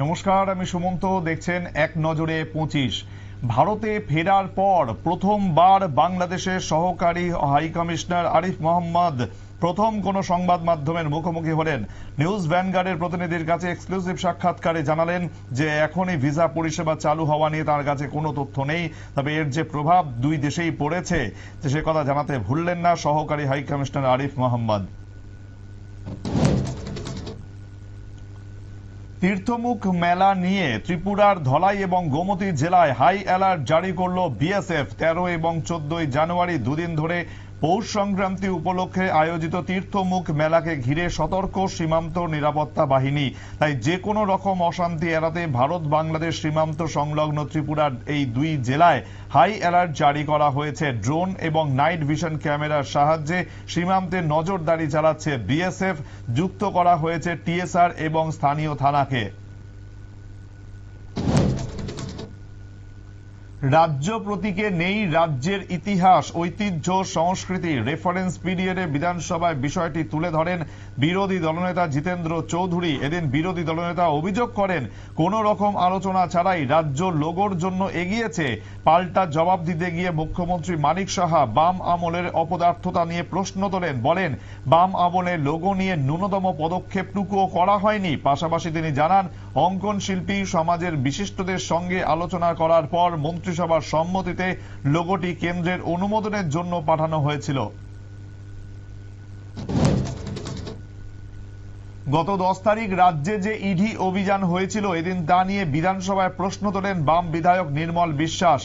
নমস্কার, আমি সুমন্ত। দেখছেন এক নজরে পঁচিশ। ভারতে ফেরার পর প্রথমবার বাংলাদেশের সহকারী হাই কমিশনার আরিফ মোহাম্মদ প্রথম কোন সংবাদ মাধ্যমের মুখোমুখি হলেন। নিউজ ভ্যানগার্ডের প্রতিনিধির কাছে এক্সক্লুসিভ সাক্ষাৎকারে জানালেন যে, এখনই ভিসা পরিষেবা চালু হওয়া নিয়ে তার কাছে কোনো তথ্য নেই। তবে এর যে প্রভাব দুই দেশেই পড়েছে, সে কথা জানাতে ভুললেন না সহকারী হাই কমিশনার আরিফ মোহাম্মদ। তীর্থমুখ মেলা নিয়ে ত্রিপুরার ধলাই এবং গোমতী জেলায় হাই অ্যালার্ট জারি করল বিএসএফ তেরো এবং চোদ্দই জানুয়ারি দুদিন ধরে পৌষ সংক্রান্তি উপলক্ষে আয়োজিত তীর্থমুখ মেলাকে ঘিরে সতর্ক সীমান্ত নিরাপত্তা বাহিনী। তাই যে কোনো রকম অশান্তি এড়াতে ভারত বাংলাদেশ সীমান্ত সংলগ্ন ত্রিপুরার এই দুই জেলায় হাই অ্যালার্ট জারি করা হয়েছে। ড্রোন এবং নাইট ভিশন ক্যামেরার সাহায্যে সীমান্তে নজরদারি চালাচ্ছে বিএসএফ। যুক্ত করা হয়েছে টিএসআর এবং স্থানীয় থানাকে। রাজ্য প্রতীকে নেই রাজ্যের ইতিহাস, ঐতিহ্য, সংস্কৃতি। রেফারেন্স পিরিয়ডে বিধানসভায় বিষয়টি তুলে ধরেন বিরোধী দলনেতা জিতেন্দ্র চৌধুরী। এদিন বিরোধী দলনেতা অভিযোগ করেন, কোন রকম আলোচনা ছাড়াই রাজ্য লোগোর জন্য এগিয়েছে। পাল্টা জবাব দিতে গিয়ে মুখ্যমন্ত্রী মানিক সাহা বাম আমলের অপদার্থতা নিয়ে প্রশ্ন তোলেন। বলেন, বাম আমলে লোগো নিয়ে ন্যূনতম পদক্ষেপটুকুও করা হয়নি। পাশাপাশি তিনি জানান, অঙ্কন শিল্পী সমাজের বিশিষ্টদের সঙ্গে আলোচনা করার পর মন্ত্রিসভার সম্মতিতে লোগোটি কেন্দ্রের অনুমোদনের জন্য পাঠানো হয়েছিল। গত দশ তারিখ রাজ্যে যে ইডি অভিযান হয়েছিল, এদিন তা নিয়ে বিধানসভায় প্রশ্ন তোলেন বাম বিধায়ক নির্মল বিশ্বাস।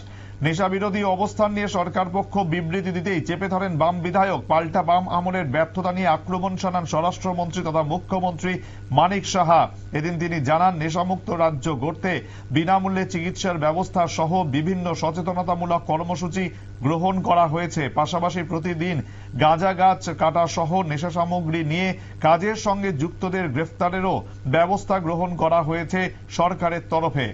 নেশা বিরোধী অবস্থান নিয়ে সরকার পক্ষ বিবৃতি দিতেই চেপে ধরেন বাম বিধায়ক। পাল্টা বাম আমলের ব্যর্থতা নিয়ে আক্রমণ শানান স্বরাষ্ট্রমন্ত্রী তথা মুখ্যমন্ত্রী মানিক সাহা। এদিন তিনি জানান, নেশামুক্ত রাজ্য গড়তে বিনামূল্যে চিকিৎসার ব্যবস্থা সহ বিভিন্ন সচেতনতামূলক কর্মসূচি গ্রহণ করা হয়েছে। পাশাপাশি প্রতিদিন গাঁজা গাছ কাটা সহ নেশা সামগ্রী নিয়ে কাজের সঙ্গে যুক্তদের গ্রেফতারেরও ব্যবস্থা গ্রহণ করা হয়েছে সরকারের তরফে।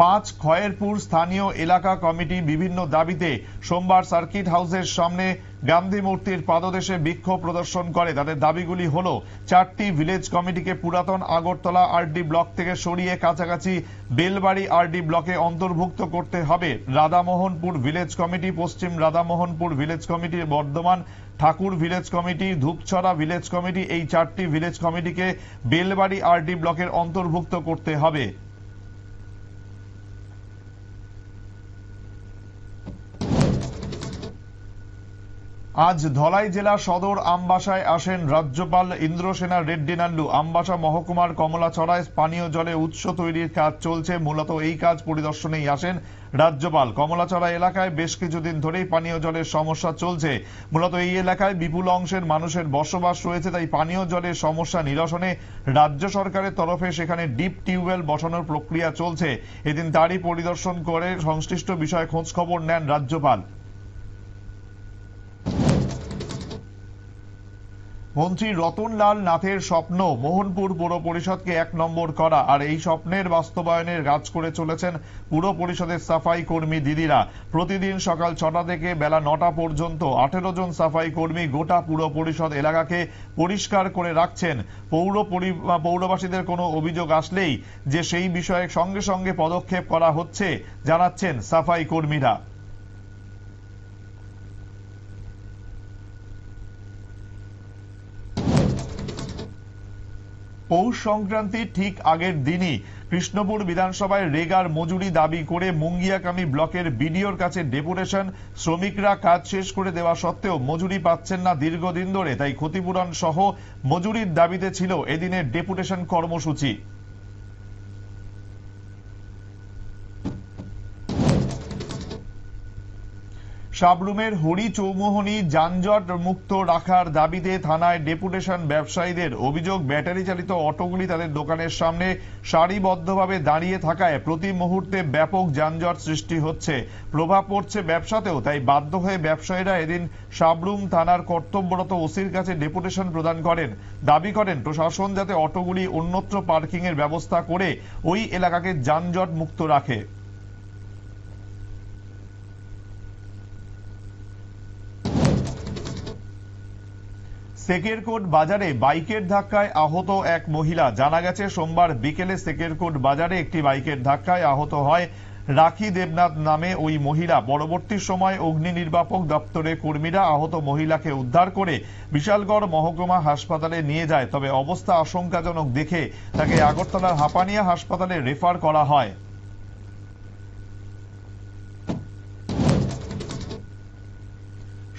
পাঁচ খয়েরপুর স্থানীয় এলাকা কমিটি বিভিন্ন দাবিতে সোমবার সার্কিট হাউসের সামনে গান্ধী মূর্তির পাদদেশে বিক্ষোভ প্রদর্শন করে। তাদের দাবিগুলি হল, চারটি ভিলেজ কমিটিকে পুরাতন আগরতলা আরডি ব্লক থেকে সরিয়ে কাছাকাছি বেলবাড়ি আরডি ব্লকে অন্তর্ভুক্ত করতে হবে। রাধামোহনপুর ভিলেজ কমিটি, পশ্চিম Radhamohanpur village committee, Bardhaman Thakur village committee, Dhupchhara village committee, এই চারটি ভিলেজ কমিটিকে বেলবাড়ি আরডি ব্লকের অন্তর্ভুক্ত করতে হবে। আজ ধলাই জেলা সদর আমবাসায় আসেন রাজ্যপাল ইন্দ্রসেনা রেড্ডি নান্ডু আমবাসা মহকুমার কমলাছড়ায় পানীয় জলে উৎস তৈরির কাজ চলছে। মূলত এই কাজ পরিদর্শনেই আসেন রাজ্যপাল। কমলাছড়া এলাকায় বেশ কিছুদিন ধরেই পানীয় জলের সমস্যা চলছে। মূলত এই এলাকায় বিপুল অংশের মানুষের বসবাস রয়েছে, তাই পানীয় জলের সমস্যা নিরসনে রাজ্য সরকারের তরফে সেখানে ডিপ টিউবওয়েল বসানোর প্রক্রিয়া চলছে। এদিন তারই পরিদর্শন করে সংশ্লিষ্ট বিষয়ে খোঁজ খবর নেন রাজ্যপাল। মন্ত্রী রতনলাল নাথের স্বপ্ন, মোহনপুর পুর পরিষদকে এক নম্বর করা। আর এই স্বপ্নের বাস্তবায়নের কাজ করে চলেছেন পুর পরিষদের সাফাই কর্মী দিদিরা। প্রতিদিন সকাল ছটা থেকে বেলা নটা পর্যন্ত আঠেরো জন সাফাই কর্মী গোটা পুর পরিষদ এলাকাকে পরিষ্কার করে রাখছেন। পৌর পরি- পৌরবাসীদের কোনো অভিযোগ আসলেই যে সেই বিষয়ে সঙ্গে সঙ্গে পদক্ষেপ করা হচ্ছে, জানাচ্ছেন সাফাই কর্মীরা। পৌষ সংক্রান্তির ঠিক আগের দিনই কৃষ্ণপুর বিধানসভায় রেগার মজুরি দাবি করে মুঙ্গিয়াকামী ব্লকের বিডিওর কাছে ডেপুটেশন, শ্রমিকরা কাজ শেষ করে দেওয়া সত্ত্বেও মজুরি পাচ্ছেন না দীর্ঘদিন ধরে, তাই ক্ষতিপূরণ সহ মজুরির দাবিতে ছিল এদিনের ডেপুটেশন কর্মসূচি। সাবরুমের হরি চৌমোহনী যানজট মুক্ত রাখার দাবিতে থানায় ডেপুটেশন ব্যবসায়ীদের অভিযোগ, ব্যাটারি চালিত অটোগুলি তাদের দোকানের সামনে সারিবদ্ধভাবে দাঁড়িয়ে থাকায় প্রতি মুহূর্তে ব্যাপক যানজট সৃষ্টি হচ্ছে। প্রভাব পড়ছে ব্যবসাতেও, তাই বাধ্য হয়ে ব্যবসায়ীরা এদিন সাবরুম থানার কর্তব্যরত ওসির কাছে ডেপুটেশন প্রদান করেন। দাবি করেন, প্রশাসন যাতে অটোগুলি অন্যত্র পার্কিংয়ের ব্যবস্থা করে ওই এলাকাকে যানজট মুক্ত রাখে। সেকেরকোট বাজারে বাইকের ধাক্কায় আহত এক মহিলা। জানা গেছে, সোমবার বিকেলে সেকেরকোট বাজারে একটি বাইকের ধাক্কায় আহত হয় রাখি দেবনাথ নামে ওই মহিলা। পরবর্তী সময় অগ্নি নির্বাপক দপ্তরের কর্মীরা আহত মহিলাকে উদ্ধার করে বিশালগড় মহকুমা হাসপাতালে নিয়ে যায়। তবে অবস্থা আশঙ্কাজনক দেখে তাকে আগরতলার হাপানিয়া হাসপাতালে রেফার করা হয়।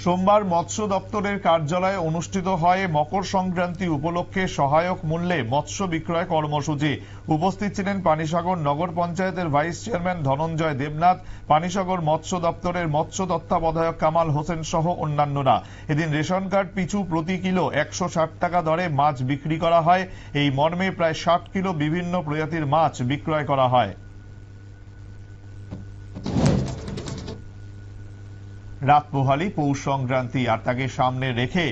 সোমবার মৎস্য দপ্তরের কার্যালয়ে অনুষ্ঠিত হয় মকর সংক্রান্তি উপলক্ষে সহায়ক মূল্যে মৎস্য বিক্রয় কর্মসূচি। উপস্থিত ছিলেন পানিসাগর নগর পঞ্চায়েতের ভাইস চেয়ারম্যান ধনঞ্জয় দেবনাথ, পানিসাগর মৎস্য দপ্তরের মৎস্য তত্ত্বাবধায়ক কামাল হোসেন সহ অন্যান্যরা। এদিন রেশন কার্ড পিছু প্রতি কিলো একশো ষাট টাকা দরে মাছ বিক্রি করা হয়। এই মর্মে প্রায় ষাট কিলো বিভিন্ন প্রজাতির মাছ বিক্রয় করা হয়। রাত পোহালি পৌষ সংক্রান্তি, আর তাকে সামনে রেখে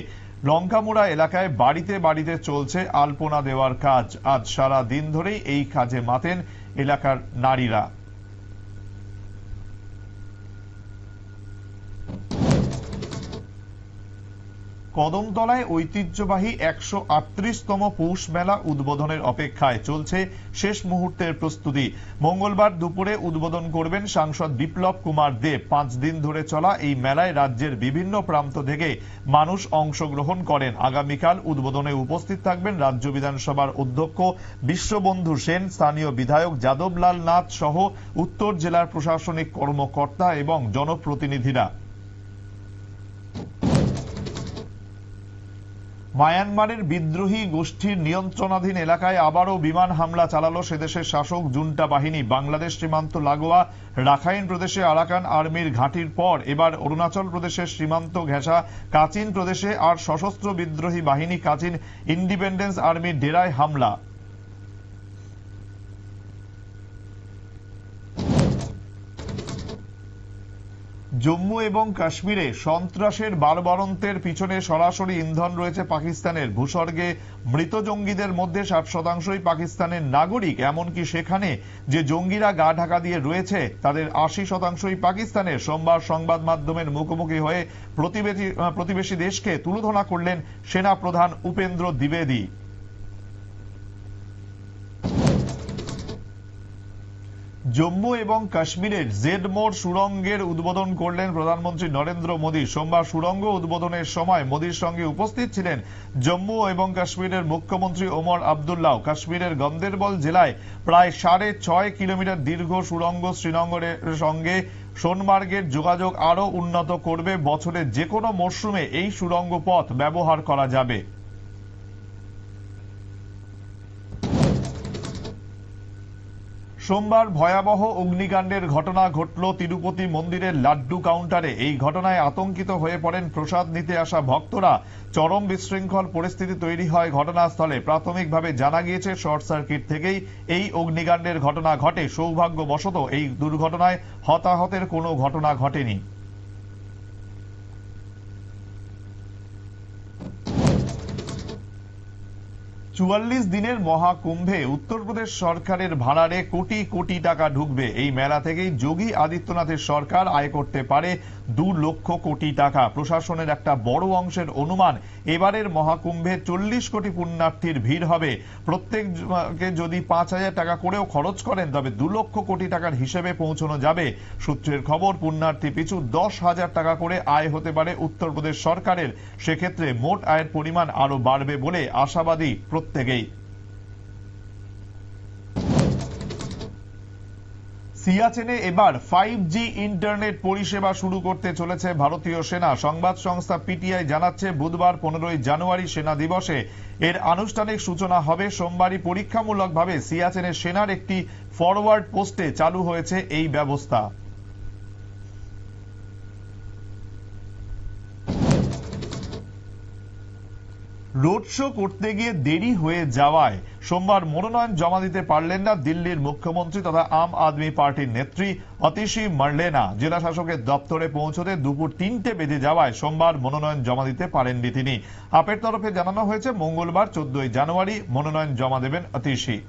লঙ্কামুড়া এলাকায় বাড়িতে বাড়িতে চলছে আলপনা দেওয়ার কাজ। আজ সারা দিন ধরেই এই কাজে মাতেন এলাকার নারীরা। কদমতলায় ঐতিহ্যবাহী একশো আটত্রিশতম পৌষ মেলা উদ্বোধনের অপেক্ষায় চলছে শেষ মুহূর্তের প্রস্তুতি। মঙ্গলবার দুপুরে উদ্বোধন করবেন সাংসদ বিপ্লব কুমার দেব পাঁচ দিন ধরে চলা এই মেলায় রাজ্যের বিভিন্ন প্রান্ত থেকে মানুষ অংশগ্রহণ করেন। আগামীকাল উদ্বোধনে উপস্থিত থাকবেন রাজ্য বিধানসভার অধ্যক্ষ বিশ্ববন্ধু সেন, স্থানীয় বিধায়ক যাদবলাল নাথ সহ উত্তর জেলার প্রশাসনিক কর্মকর্তা এবং জনপ্রতিনিধিরা। মায়ানমারের বিদ্রোহী গোষ্ঠীর নিয়ন্ত্রণাধীন এলাকায় আবারও বিমান হামলা চালালো সেদেশের শাসক জুন্টা বাহিনী। বাংলাদেশ সীমান্ত লাগোয়া রাখাইন প্রদেশে আরাকান আর্মির ঘাঁটির পর এবার অরুণাচল প্রদেশের সীমান্ত ঘেঁষা কাচিন প্রদেশে আর সশস্ত্র বিদ্রোহী বাহিনী কাচিন ইন্ডিপেন্ডেন্স আর্মির ডেরায় হামলা। জম্মু এবং কাশ্মীরে সন্ত্রাসের বারবারন্তের পিছনে সরাসরি ইন্ধন রয়েছে পাকিস্তানের। ভূস্বর্গে মৃত জঙ্গিদের মধ্যে ষাট শতাংশই পাকিস্তানের নাগরিক, এমনকি সেখানে যে জঙ্গিরা গা ঢাকা দিয়ে রয়েছে, তাদের আশি শতাংশই পাকিস্তানের। সোমবার সংবাদ মাধ্যমের মুখোমুখি হয়ে প্রতিবেশী প্রতিবেশী দেশকে তুলোধনা করলেন সেনা প্রধান উপেন্দ্র দ্বিবেদী। জম্মু এবং কাশ্মীরের জেড মোড় সুড়ঙ্গের উদ্বোধন করলেন প্রধানমন্ত্রী নরেন্দ্র মোদী। সোমবার সুড়ঙ্গ উদ্বোধনের সময় মোদীর সঙ্গে উপস্থিত ছিলেন জম্মু এবং কাশ্মীরের মুখ্যমন্ত্রী ওমর আবদুল্লাহ। কাশ্মীরের গন্দেরবল জেলায় প্রায় সাড়ে ছয় কিলোমিটার দীর্ঘ সুড়ঙ্গ শ্রীনগরের সঙ্গে সোনমার্গের যোগাযোগ আরও উন্নত করবে। বছরের যে কোনো মরশুমে এই সুড়ঙ্গ পথ ব্যবহার করা যাবে। সোমবার ভয়াবহ অগ্নিকাণ্ডের ঘটনা ঘটল তিরুপতি মন্দিরের লাড্ডু কাউন্টারে। এই ঘটনায় আতঙ্কিত হয়ে পড়েন প্রসাদ নিতে আসা ভক্তরা। চরম বিশৃঙ্খল পরিস্থিতি তৈরি হয় ঘটনাস্থলে। প্রাথমিকভাবে জানা গিয়েছে, শর্ট সার্কিট থেকেই এই অগ্নিকাণ্ডের ঘটনা ঘটে। সৌভাগ্যবশত এই দুর্ঘটনায় হতাহতের কোনো ঘটনা ঘটেনি। চুয়াল্লিশ দিনের মহাকুম্ভে উত্তরপ্রদেশ সরকারের ভাড়ারে কোটি কোটি টাকা ঢুকবে। এই মেলা থেকেই যোগী আদিত্যনাথের সরকার আয় করতে পারে দু লক্ষ কোটি টাকা। প্রশাসনের একটা বড় অংশের অনুমান, এবারের মহাকুম্ভে চল্লিশ কোটি পুণ্যার্থীর ভিড় হবে। প্রত্যেককে যদি পাঁচ হাজার টাকা করেও খরচ করেন, তবে দু লক্ষ কোটি টাকার হিসেবে পৌঁছানো যাবে। সূত্রের খবর, পুণ্যার্থী পিছু দশ হাজার টাকা করে আয় হতে পারে উত্তরপ্রদেশ সরকারের। সেক্ষেত্রে মোট আয়ের পরিমাণ আরও বাড়বে বলে আশাবাদী প্রত্যেকেই সিয়াচেনে এবার ফাইভ জি ইন্টারনেট পরিষেবা শুরু করতে চলেছে ভারতীয় সেনা। সংবাদ সংস্থা পিটিআই জানাচ্ছে, বুধবার পনেরোই জানুয়ারি সেনা দিবসে এর আনুষ্ঠানিক সূচনা হবে। সোমবারই পরীক্ষামূলকভাবে সিয়াচেনের সেনার একটি ফরওয়ার্ড পোস্টে চালু হয়েছে এই ব্যবস্থা। রোড শো করতে গিয়ে দেরি হয়ে যাওয়ায় সোমবার মনোনয়ন জমা দিতে পারলেন না দিল্লির মুখ্যমন্ত্রী তথা আম আদমি পার্টির নেত্রী অতিশি মার্লেনা। জেলা শাসকের দপ্তরে পৌঁছতে দুপুর তিনটে বেজে যাওয়ায় সোমবার মনোনয়ন জমা দিতে পারেননি তিনি। আপের তরফে জানানো হয়েছে, মঙ্গলবার চোদ্দই জানুয়ারি মনোনয়ন জমা দেবেন অতিশী।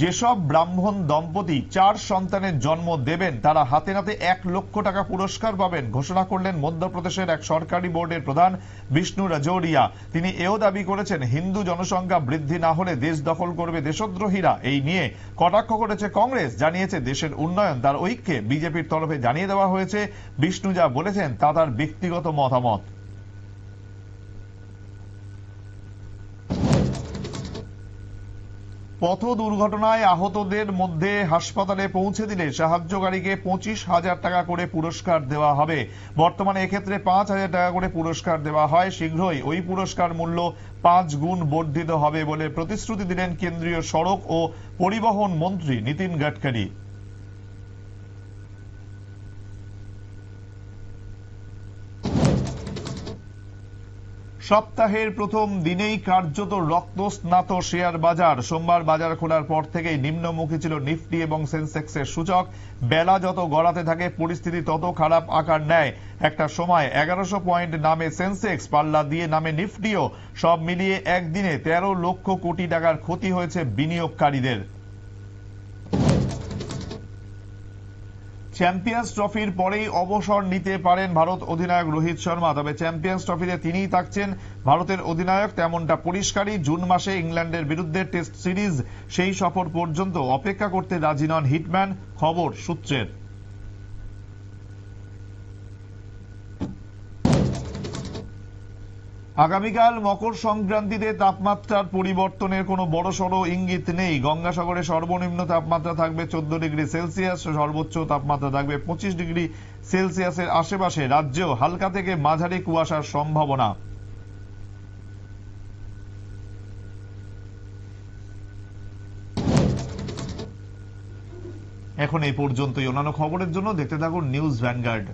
যেসব ব্রাহ্মণ দম্পতি চার সন্তানের জন্ম দেবেন, তারা হাতে নাতে এক লক্ষ টাকা পুরস্কার পাবেন, ঘোষণা করলেন মধ্যপ্রদেশের এক সরকারি বোর্ডের প্রধান বিষ্ণু রাজৌরিয়া। তিনি এও দাবি করেছেন, হিন্দু জনসংখ্যা বৃদ্ধি না হলে দেশ দখল করবে দেশদ্রোহীরা। এই নিয়ে কটাক্ষ করেছে কংগ্রেস, জানিয়েছে দেশের উন্নয়ন। তার ঐক্যে বিজেপির তরফে জানিয়ে দেওয়া হয়েছে, বিষ্ণু যা বলেছেন তা তার ব্যক্তিগত মতামত। পথ দুর্ঘটনায় আহতদের মধ্যে হাসপাতালে পৌঁছে দিলে সাহায্যকারীকে পঁচিশ হাজার টাকা করে পুরস্কার দেওয়া হবে। বর্তমানে এক্ষেত্রে পাঁচ হাজার টাকা করে পুরস্কার দেওয়া হয়। শীঘ্রই ওই পুরস্কার মূল্য পাঁচ গুণ বর্ধিত হবে বলে প্রতিশ্রুতি দিলেন কেন্দ্রীয় সড়ক ও পরিবহন মন্ত্রী নীতিন গাডকারি। সপ্তাহের প্রথম দিনেই কার্যত রক্তস্নাত শেয়ার বাজার। সোমবার বাজার খোলার পর থেকেই নিম্নমুখী ছিল নিফটি এবং সেন্সেক্সের সূচক। বেলা যত গড়াতে থাকে, পরিস্থিতি তত খারাপ আকার নেয়। একটা সময় এগারোশো পয়েন্ট নামে সেন্সেক্স, পাল্লা দিয়ে নামে নিফটিও। সব মিলিয়ে একদিনে তেরো লক্ষ কোটি টাকার ক্ষতি হয়েছে বিনিয়োগকারীদের। চ্যাম্পিয়ন্স ট্রফির পরেই অবসর নিতে পারেন ভারত অধিনায়ক রোহিত শর্মা। তবে চ্যাম্পিয়ন্স ট্রফিতে তিনিই থাকছেন ভারতের অধিনায়ক। তেমনটা পরিষ্কারই জুন মাসে ইংল্যান্ডের বিরুদ্ধে টেস্ট সিরিজ সেই সফর পর্যন্ত অপেক্ষা করতে রাজি নন হিটম্যান, খবর সূত্রের। আগামীকাল মকর সংক্রান্তিতে তাপমাত্রার পরিবর্তনের কোনো বড়সড় ইঙ্গিত নেই। গঙ্গাসাগরে সর্বনিম্ন তাপমাত্রা থাকবে চোদ্দ ডিগ্রি সেলসিয়াস, সর্বোচ্চ তাপমাত্রা থাকবে পঁচিশ ডিগ্রি সেলসিয়াসের আশেপাশে। রাজ্যেও হালকা থেকে মাঝারি কুয়াশার সম্ভাবনা। এখন এই পর্যন্তই। অন্যান্য খবরের জন্য দেখতে থাকুন নিউজ ভ্যানগার্ড।